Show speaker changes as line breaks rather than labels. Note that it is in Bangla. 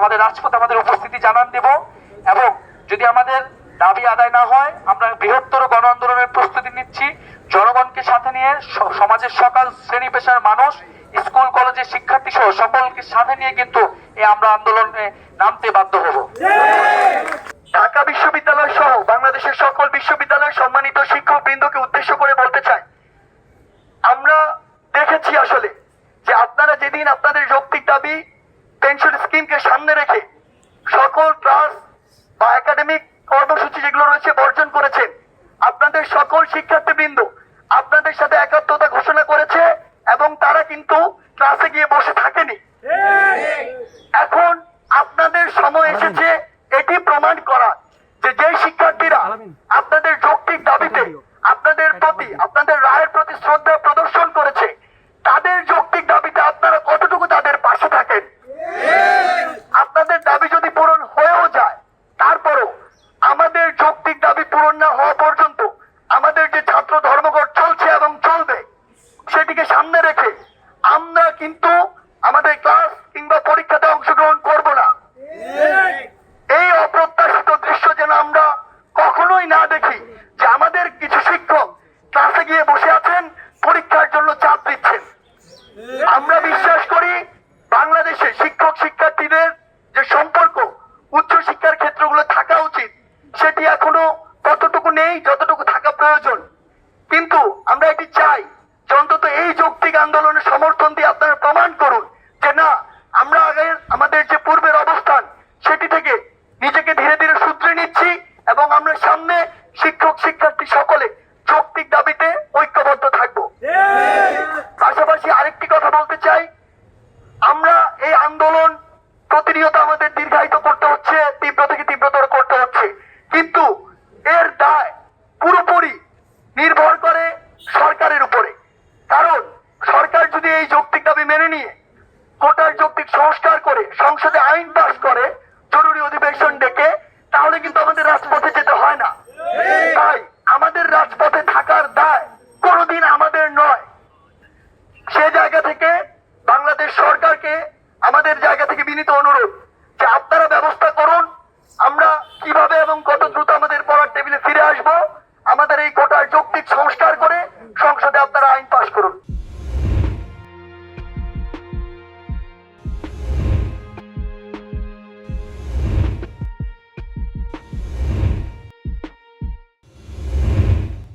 আমাদের রাজপথে, আমাদের উপস্থিতি জানান দেব এবং যদি আমাদের দাবি আদায় না হয়, আমরা বৃহত্তর গণ আন্দোলনের প্রস্তুতি নিচ্ছি। জনগণকে সাথে নিয়ে সমাজের সকল শ্রেণি পেশার মানুষ, স্কুল, কলেজের শিক্ষার্থী সহ সকলকে সাথে নিয়ে কিন্তু এই আমরা আন্দোলনে নামতে বাধ্য হব।
ঢাকা বিশ্ববিদ্যালয় সহ বাংলাদেশের সকল বিশ্ববিদ্যালয়ের সম্মানিত শিক্ষক বৃন্দকে উদ্দেশ্য করে বলতে চাই, আমরা দেখেছি আসলে যে আপনারা যেদিন আপনাদের যৌক্তিক দাবি পেনশন স্কিমকে সামনে রেখে সকল ক্লাস বা একাডেমিক কর্মসূচি যেগুলো রয়েছে বর্জন করেছেন আপনাদের সকল শিক্ষার্থীবৃন্দ আপনাদের সাথে একাত্মতা ঘোষণা করেছে এবং তারা কিন্তু ক্লাসে গিয়ে বসে থাকেনি। এখন আপনাদের সময় এসেছে এটি প্রমাণ করা যে যে শিক্ষার্থীরা আপনাদের যৌক্তিক দাবিতে আপনাদের প্রতি আপনাদের রায়ের প্রতি শ্রদ্ধা সামনে রেখে আমরা কিন্তু আমাদের ক্লাস কিংবা পরীক্ষাতে অংশগ্রহণ করব না। এই অপ্রত্যাশিত দৃশ্য যেন আমরা কখনোই না দেখি যে আমাদের কিছু শিক্ষক ক্লাসে গিয়ে বসে আছেন, পরীক্ষার জন্য চাপ দিচ্ছেন। আমরা বিশ্বাস করি বাংলাদেশে শিক্ষক শিক্ষার্থীদের যে সম্পর্ক, উচ্চ শিক্ষার ক্ষেত্রগুলো থাকা উচিত, সেটি এখনও ততটুকু নেই যতটুকু থাকা প্রয়োজন। কিন্তু আমরা এটি চাই অন্তত এই যৌক্তিক আন্দোলনের সমর্থন দিয়ে আপনারা প্রমাণ করুন যে না, আমরা আগে আমাদের যে পূর্বের অবস্থান, সেটি থেকে নিজেকে ধীরে ধীরে শুধরে নিচ্ছি এবং আমরা সামনে শিক্ষক, শিক্ষার্থী সকলে যৌক্তিক দাবিতে ঐক্যবদ্ধ থাকব। পাশাপাশি আরেকটি কথা বলতে চাই, আমরা এই আন্দোলন প্রতিনিয়ত আমাদের দীর্ঘায়িত করতে হচ্ছে তীব্র থেকে তীব্রতর করতে হচ্ছে। কিন্তু এর দায় পুরোপুরি নির্ভর করে সরকারের উপরে কারণ সরকার যদি এই যৌক্তিক দাবি মেনে নিয়ে কোটার যৌক্তিক সংস্কার করে সংসদে আইন পাস করে জরুরি অধিবেশন ডেকে তাহলে কিন্তু আমাদের রাজপথে যেতে হয় না তাই আমাদের রাজপথে থাকার দায় কোনোদিন আমাদের নয় সে জায়গা থেকে বাংলাদেশ সরকারকে আমাদের জায়গা থেকে বিনীত অনুরোধ যে আপনারা ব্যবস্থা করুন, আমরা কীভাবে এবং কত দ্রুত আমাদের পড়ার টেবিলে ফিরে আসব, আমাদের এই কোটার যৌক্তিক সংস্কার করে সংসদে আপনারা